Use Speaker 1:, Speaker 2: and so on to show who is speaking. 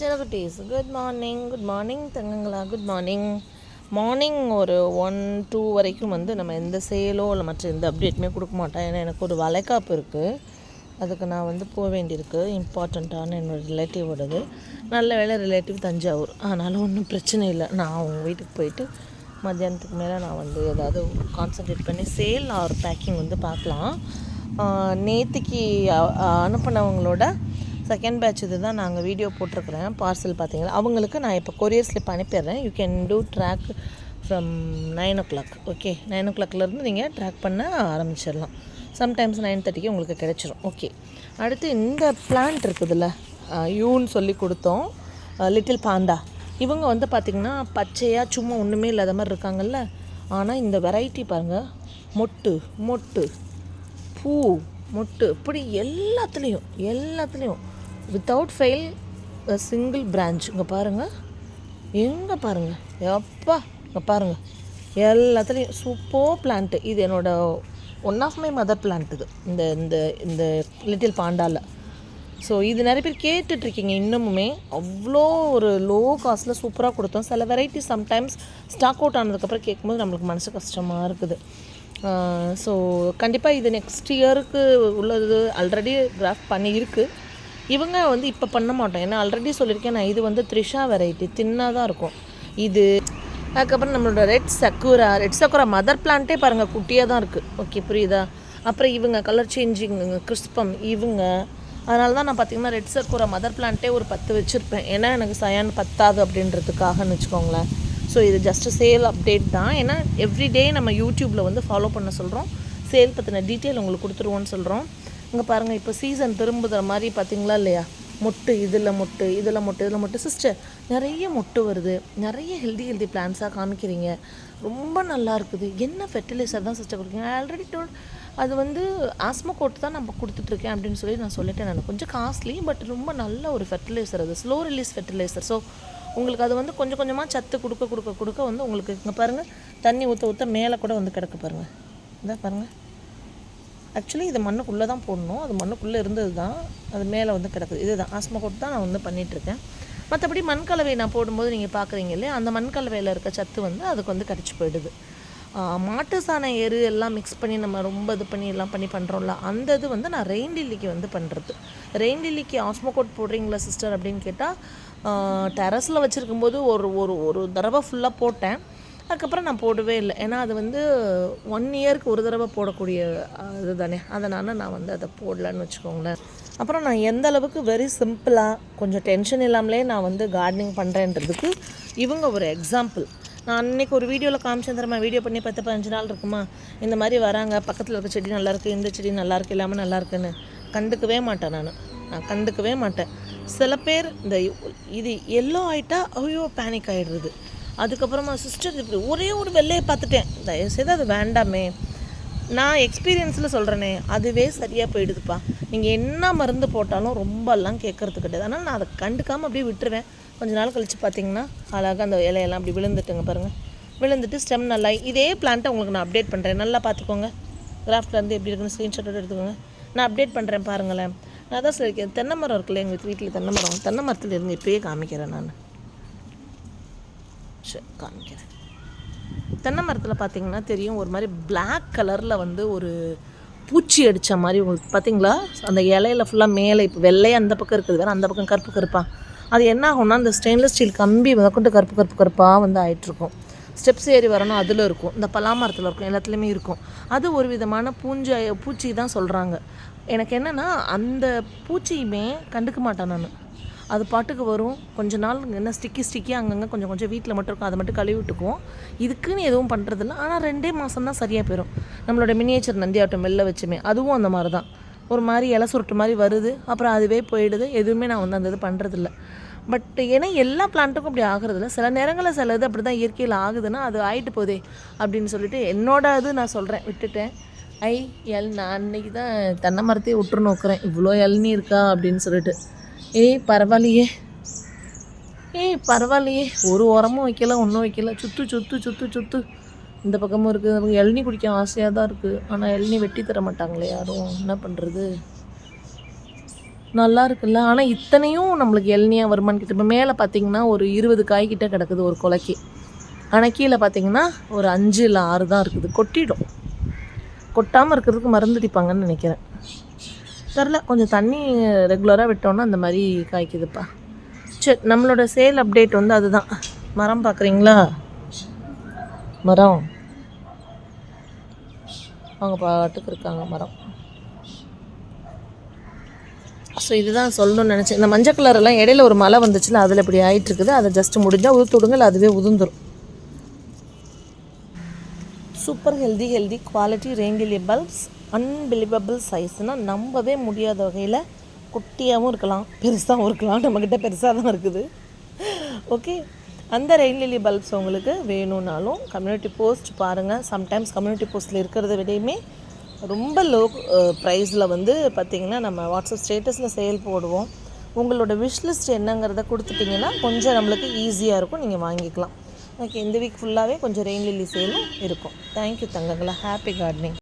Speaker 1: குட்டீஸ் good morning good morning தங்கங்களா. Good morning morning ஒரு ஒன் டூ வரைக்கும் வந்து நம்ம எந்த சேலோ இல்லை மற்ற எந்த அப்டேட்டுமே கொடுக்க மாட்டேன் ஏன்னா எனக்கு ஒரு வளைக்காப்பு இருக்குது அதுக்கு நான் வந்து போக வேண்டியிருக்கு. இம்பார்ட்டண்ட்டான என்னோடய ரிலேட்டிவோடது நல்ல வேலை ரிலேட்டிவ் தஞ்சாவூர். அதனால் ஒன்றும் பிரச்சனை இல்லை. நான் அவங்க வீட்டுக்கு போயிட்டு மத்தியானத்துக்கு மேலே நான் வந்து ஏதாவது கான்சன்ட்ரேட் பண்ணி சேல் ஆர் பேக்கிங் வந்து பார்க்கலாம். நேற்றுக்கு அனுப்பினவங்களோட செகண்ட் பேட்ச் இது தான் நாங்கள் வீடியோ போட்டிருக்கிறேன் பார்சல் பார்த்தீங்களா? அவங்களுக்கு நான் இப்போ கொரியர் ஸ்லிப் அனுப்பிடுறேன். You can do track from nine o'clock okay nine ஓ கிளாக்லேருந்து நீங்கள் ட்ராக் பண்ண ஆரம்பிச்சிடலாம். சம்டைம்ஸ் நைன் தேர்ட்டிக்கு உங்களுக்கு கிடைச்சிரும் ஓகே அடுத்து இந்த பிளான்ட் இருக்குதுல்ல யூன்னு சொல்லி கொடுத்தோம் லிட்டில் பாண்டா இவங்க வந்து பார்த்திங்கன்னா பச்சையாக சும்மா ஒன்றுமே இல்லாத மாதிரி இருக்காங்கல்ல? ஆனால் இந்த வெரைட்டி பாருங்கள் மொட்டு மொட்டு பூ மொட்டு இப்படி எல்லாத்துலேயும் எல்லாத்துலேயும் வித்தவுட் ஃபெயில் சிங்கிள் பிரான்ச் இங்கே பாருங்கள் எங்கே பாருங்கள் எப்பா இங்கே பாருங்கள் எல்லாத்துலேயும் சூப்பர் பிளான்ட்டு இது என்னோடய one of my mother plant இது. இந்த இந்த இந்த லிட்டில் பாண்டாவில் ஸோ இது நிறைய பேர் கேட்டுட்ருக்கீங்க இன்னமுமே. அவ்வளோ ஒரு லோ காஸ்ட்டில் சூப்பராக கொடுத்தோம். சில வெரைட்டி சம்டைம்ஸ் ஸ்டாக் அவுட் ஆனதுக்கப்புறம் கேட்கும்போது நம்மளுக்கு மனசு கஷ்டமாக இருக்குது. ஸோ கண்டிப்பாக இது நெக்ஸ்ட் இயருக்கு உள்ளது. ஆல்ரெடி கிராஃப்ட் பண்ணியிருக்கு. இவங்க வந்து இப்போ பண்ண மாட்டோம். ஏன்னா ஆல்ரெடி சொல்லியிருக்கேன் நான் இது வந்து த்ரிஷா வெரைட்டி தின்னாக தான் இருக்கும். இது அதுக்கப்புறம் நம்மளோட red sakura red sakura mother பிளான்ட்டே பாருங்கள் குட்டியாக தான் இருக்குது ஓகே புரியுதா? அப்புறம் இவங்க கலர் சேஞ்சிங் கிறிஸ்பம் இவங்க அதனால தான் நான் பார்த்தீங்கன்னா ரெட் சக்குரா மதர் பிளான்ட்டே ஒரு பத்து வச்சுருப்பேன். ஏன்னா எனக்கு சயான் பத்தாது அப்படின்றதுக்காகன்னு வச்சுக்கோங்களேன். ஸோ இது ஜஸ்ட் சேல் அப்டேட் தான். ஏன்னா எவ்ரிடே நம்ம யூடியூப்பில் வந்து ஃபாலோ பண்ண சொல்கிறோம் சேல் பற்றின டீட்டெயில் உங்களுக்கு கொடுத்துருவோன்னு சொல்கிறோம் இங்கே பாருங்கள் இப்போ சீசன் திரும்புகிற மாதிரி பார்த்தீங்களா இல்லையா? மொட்டு இதில் மொட்டு இதில் மொட்டு இதில் மொட்டு. சிஸ்டர் நிறைய மொட்டு வருது. நிறைய ஹெல்தி ஹெல்தி பிளான்ஸாக காமிக்கிறீங்க. ரொம்ப நல்லா இருக்குது. என்ன ஃபெர்டிலைசர் தான் சிஸ்டர் கொடுக்குறீங்க? ஆல்ரெடி டோல் அது வந்து ஆஸ்மா கோட் தான் நம்ம கொடுத்துட்ருக்கேன் அப்படின்னு சொல்லி நான் சொல்லிட்டேன் நான். கொஞ்சம் காஸ்ட்லி பட் ரொம்ப நல்ல ஒரு ஃபெர்டிலைசர் அது. ஸ்லோ ரிலீஸ் ஃபெர்டிலைசர் ஸோ உங்களுக்கு அது வந்து கொஞ்சம் கொஞ்சமாக சத்து கொடுக்க கொடுக்க கொடுக்க வந்து உங்களுக்கு இங்கே பாருங்கள் தண்ணி ஊற்ற ஊற்ற மேலே கூட வந்து கிடக்கு பாருங்கள் இதான் பாருங்கள் ஆக்சுவலி இது மண்ணுக்குள்ளே தான் போடணும். அது மண்ணுக்குள்ளே இருந்தது தான். அது மேலே வந்து கிடக்குது. இதுதான். ஆஸ்மோகோட் தான் நான் வந்து பண்ணிகிட்ருக்கேன் மற்றபடி மண்கலவை நான் போடும்போது நீங்கள் பார்க்குறீங்க இல்லையா? அந்த மண்கலவையில் இருக்க சத்து வந்து அதுக்கு வந்து கிடச்சி போயிடுது. மாட்டு சாண எரு எல்லாம் மிக்ஸ் பண்ணி நம்ம ரொம்ப இது பண்ணி எல்லாம் பண்ணி பண்ணுறோம்ல அந்த இது வந்து நான் ரெயின் லில்லிக்கு வந்து பண்ணுறது ரெயின் லில்லிக்கு ஆஸ்மோகோட் போடுறீங்களா சிஸ்டர் அப்படின்னு கேட்டால் டெரஸில் வச்சுருக்கும்போது ஒரு ஒரு ஒரு தடவை ஃபுல்லாக போட்டேன். அதுக்கப்புறம் நான் போடவே இல்லை. ஏன்னா அது வந்து ஒன் இயருக்கு ஒரு தடவை போடக்கூடிய இது தானே அதனால் நான் வந்து அதை போடலன்னு வச்சுக்கோங்களேன். அப்புறம் நான் எந்த அளவுக்கு வெரி சிம்பிளாக கொஞ்சம் டென்ஷன் இல்லாமலே நான் வந்து கார்டனிங் பண்ணுறேன்றதுக்கு இவங்க ஒரு எக்ஸாம்பிள் நான் அன்றைக்கி ஒரு வீடியோவில் காமிச்சேன் தரமா வீடியோ பண்ணி பத்து பதினஞ்சு நாள் இருக்குமா? இந்த மாதிரி வராங்க. பக்கத்தில் இருக்க செடி நல்லாயிருக்கு இந்த செடி நல்லாயிருக்கு இல்லாமல் நல்லாயிருக்குன்னு கண்டுக்கவே மாட்டேன் நான். நான் கண்டுக்கவே மாட்டேன். சில பேர் இந்த இது எல்லோ ஆகிட்டா ஐயோ பேனிக் ஆகிடுறது அதுக்கப்புறமா சிஸ்டர் இப்படி ஒரே ஒரு வெள்ளையை பார்த்துட்டேன். தயவுசெய்து அது வேண்டாமே. நான் எக்ஸ்பீரியன்ஸில் சொல்கிறேனே அதுவே சரியாக போயிடுதுப்பா. நீங்கள் என்ன மருந்து போட்டாலும் ரொம்பலாம் கேட்குறது கிடையாது. ஆனால் நான் அதை கண்டுக்காமல் அப்படியே விட்டுருவேன். கொஞ்ச நாள் கழித்து பார்த்தீங்கன்னா அழகாக அந்த இலையெல்லாம் அப்படி விழுந்துட்டுங்க பாருங்கள் விழுந்துட்டு ஸ்டெம் நல்லா இதே பிளான்ட்டை உங்களுக்கு நான் அப்டேட் பண்ணுறேன் நல்லா பார்த்துக்கோங்க. கிராஃப்ட்லேருந்து எப்படி இருக்குன்னு ஸ்க்ரீன்ஷாட் எடுத்துக்கோங்க. நான் அப்டேட் பண்ணுறேன் பாருங்களேன். நான் தான் சொல்லியிருக்கேன் தென்னை மரம் இருக்குல்ல எங்கள் வீட்டில் தென்னை மரம். தென்னை மரத்தில் இருந்து இப்போயே காமிக்கிறேன் நான். வச்சு காமிக்கிறேன். தென்னை மரத்தில் பார்த்தீங்கன்னா தெரியும் ஒரு மாதிரி பிளாக் கலரில் வந்து ஒரு பூச்சி அடித்த மாதிரி உங்களுக்கு பார்த்தீங்களா அந்த இலையில ஃபுல்லாக மேலே இப்போ வெள்ளையே அந்த பக்கம் இருக்குது வேறு அந்த பக்கம் கருப்பு கருப்பாக அது என்ன ஆகும்னா அந்த ஸ்டெயின்லெஸ் ஸ்டீல் கம்பி கொண்டு கருப்பு கருப்பு கருப்பாக வந்து ஆகிட்டுருக்கும் ஸ்டெப்ஸ் ஏறி வரணும் அதில் இருக்கும். இந்த பலாமரத்தில் இருக்கும் எல்லாத்துலேயுமே இருக்கும். அது ஒரு விதமான பூஞ்சை பூச்சி தான் சொல்கிறாங்க எனக்கு என்னென்னா அந்த பூச்சியுமே கண்டுக்க மாட்டேன் நான். அது பாட்டுக்கு வரும். கொஞ்ச நாள் என்ன ஸ்டிக்கி ஸ்டிக்கி அங்கங்கே கொஞ்சம் கொஞ்சம் வீட்டில் மட்டும் இருக்கும். அதை மட்டும் கழுவி விட்டுக்குவோம். இதுக்குன்னு எதுவும் பண்ணுறதில்ல ஆனால் ரெண்டே மாதம் தான் சரியாக போயிடும் நம்மளோட மினியேச்சர் நந்தி ஆட்டம் வெளில வச்சுமே அதுவும் அந்த மாதிரி தான் ஒரு மாதிரி இலை சுருட்டு மாதிரி வருது. அப்புறம் அதுவே போயிடுது. எதுவுமே நான் வந்து அந்த இது பண்ணுறதில்ல பட் ஏன்னா எல்லா பிளான்ட்டுக்கும் அப்படி ஆகுறதில்ல. சில நேரங்களில் சில இது அப்படி தான் இயற்கையில் ஆகுதுன்னா அது ஆகிட்டு போதே அப்படின்னு சொல்லிட்டு என்னோட இது நான் சொல்கிறேன் விட்டுட்டேன். ஐ எல் நான் அன்னைக்கு தான் தென்னை மரத்தையே விட்டுரு நோக்குறேன். இவ்வளோ இளநீ இருக்கா அப்படின்னு சொல்லிட்டு. ஏய் பரவாயில்லையே. ஏய் பரவாயில்லையே. ஒரு உரமும் வைக்கல ஒன்றும் வைக்கல. சுத்து சுத்து சுத்து சுத்து. இந்த பக்கமும் இருக்குது நமக்கு இளநீ குடிக்க ஆசையாக தான் இருக்குது. ஆனால் இளநீ வெட்டி தர மாட்டாங்களே யாரும். என்ன பண்ணுறது நல்லா இருக்குல்ல. ஆனால் இத்தனையும் நம்மளுக்கு இளநியாக வருமான்னு கிட்ட இப்போ மேலே பார்த்தீங்கன்னா ஒரு இருபது காய் கிட்டே கிடக்குது ஒரு கொலைக்கு. ஆனால் கீழே பார்த்தீங்கன்னா ஒரு அஞ்சு இல்லை ஆறு தான் இருக்குது. கொட்டிடும். கொட்டாமல் இருக்கிறதுக்கு மருந்து அடிப்பாங்கன்னு நினைக்கிறேன். தெரில. கொஞ்சம் தண்ணி ரெகுலராக விட்டோன்னா அந்த மாதிரி காய்க்குதுப்பா. சரி நம்மளோட சேல் அப்டேட் வந்து அதுதான். மரம் பார்க்குறீங்களா மரம். அவங்க பாட்டுக்கு இருக்காங்க மரம். ஸோ இதுதான் சொல்லணும்னு நினச்சேன். இந்த மஞ்சள் கலரெல்லாம் இடையில ஒரு மழை வந்துச்சுல அதில் இப்படி ஆயிட்டு இருக்குது அதை ஜஸ்ட் முடிஞ்சால் உதுத்து இல்லை அதுவே உதுந்துடும் சூப்பர் ஹெல்தி ஹெல்தி குவாலிட்டி ரேங்கிலி பல்ப்ஸ் அன்பிலிவபிள் சைஸ்னால் நம்பவே முடியாத வகையில் குட்டியாகவும் இருக்கலாம் பெருசாகவும் இருக்கலாம். நம்மக்கிட்ட பெருசாக தான் இருக்குது. ஓகே அந்த ரெயின் லிலி பல்ப்ஸ் உங்களுக்கு வேணும்னாலும் கம்யூனிட்டி போஸ்ட் பாருங்கள் சம்டைம்ஸ் கம்யூனிட்டி போஸ்ட்டில் இருக்கிறத விடையுமே ரொம்ப லோ ப்ரைஸில் வந்து பார்த்திங்கன்னா நம்ம வாட்ஸ்அப் ஸ்டேட்டஸில் சேல் போடுவோம். உங்களோட விஷ் லிஸ்ட் என்னங்கிறத கொடுத்துட்டிங்கன்னா கொஞ்சம் நம்மளுக்கு ஈஸியாக இருக்கும். நீங்கள் வாங்கிக்கலாம். ஓகே இந்த வீக் ஃபுல்லாகவே கொஞ்சம் ரெயின் லில்லி சேலும் இருக்கும். தேங்க்யூ தங்கங்களா. Happy gardening